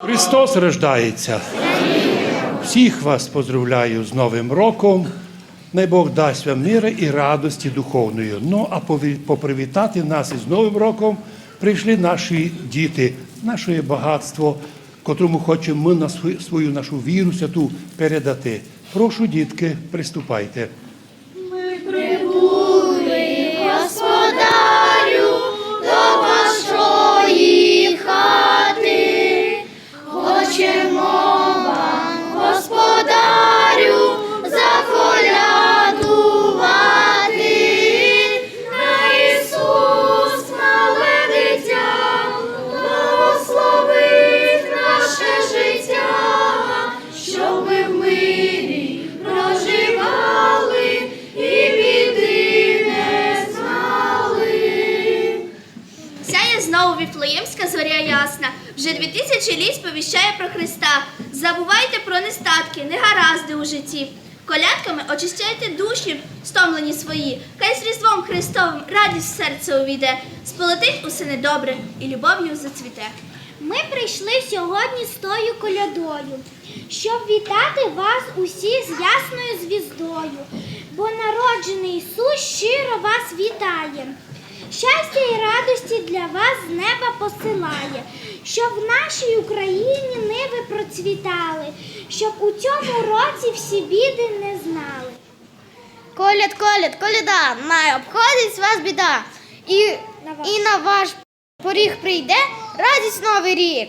Христос рождається. Всіх вас поздравляю з Новим роком. Най Бог дасть вам мира і радості духовної. Ну а попривітати нас із Новим роком прийшли наші діти, наше багатство, котрому хочемо ми на свою нашу віру святу передати. Прошу, дітки, приступайте. Віфлеємська ясна. Вже дві тисячі літ сповіщає про Христа. Забувайте про нестатки, негаразди у житті. Колядками очищайте душі, стомлені свої. Хай з Різдвом Христовим радість в серце увійде, сполетить усе недобре і любов'ю зацвіте. Ми прийшли сьогодні з тою колядою, щоб вітати вас усі з ясною звіздою, бо народжений Ісус щиро вас вітає. Щастя і радості для вас з неба посилає, щоб в нашій Україні ниви процвітали, щоб у цьому році всі біди не знали. Коляд, коляд, коляда, най обходить вас біда. І, і на ваш поріг прийде радість новий рік.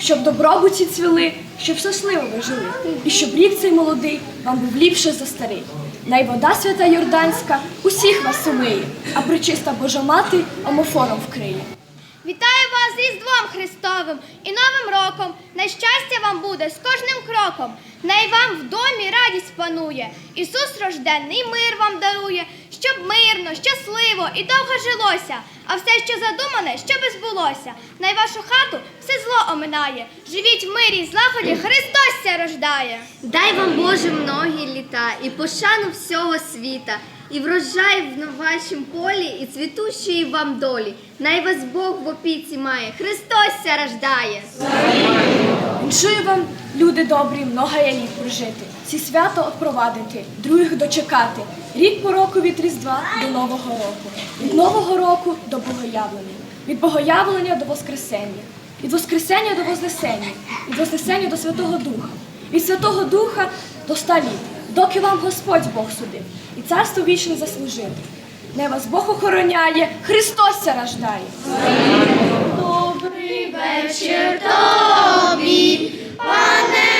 щоб добробуті цвіли, щоб щасливо ви жили, і щоб рік цей молодий вам був ліпше за старий. Най вода свята Йорданська усіх вас умиє, а причиста Божа мати омофором вкриє. Вітаю вас з Різдвом Христовим і Новим роком. Най щастя вам буде з кожним кроком. Най вам в домі радість панує. Ісус рожденний мир вам дарує, щоб мирно, щасливо і довго жилося. А все, що задумане, щоб збулося. Най вашу хату все зло оминає. Живіть в мирі й злагоді, Христос ся рождає. Дай вам Боже многі літа і пошану всього світа, і врожай в вашім полі, і цвітущої вам долі. Най вас Бог в опіці має, Христос ся рождає. Віншую вам, люди добрі, много я літ прожити, ці свято отпровадити, других дочекати, рік по року від Різдва до Нового року, від Нового року до Богоявлення, від Богоявлення до Воскресення, від Воскресення до Вознесення, від Вознесення до Святого Духа, від Святого Духа до ста літ, доки вам Господь Бог судив і царство вічне заслужив. Не вас Бог охороняє, Христос ся рождає. Добрий вечір тобі, пане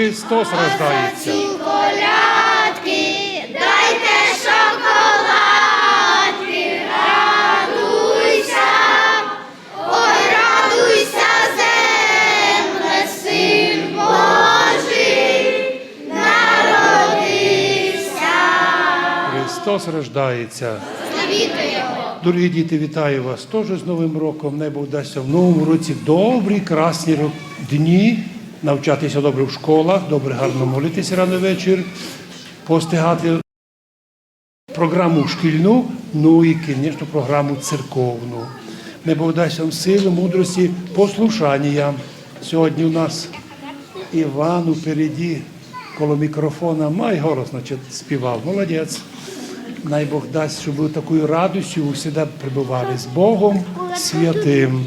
Христос рождається. колядки, дайте шоколадки, радуйся, ой, радуйся, земле, син Божий, народився. Христос рождається. Його. Дорогі діти, вітаю вас теж з Новим роком. Небо вдасться в новому році добрі, красні дні, навчатися добре в школах, добре гарно молитися рано вечір, постигати програму шкільну, ну і, звісно, програму церковну. Небо вдасться вам сили, мудрості, послушання. Сьогодні у нас Іван упереді коло мікрофона май значить, співав. Молодець. Най Бог дасть, щоб ви такою радістю усіда пребували з Богом святим.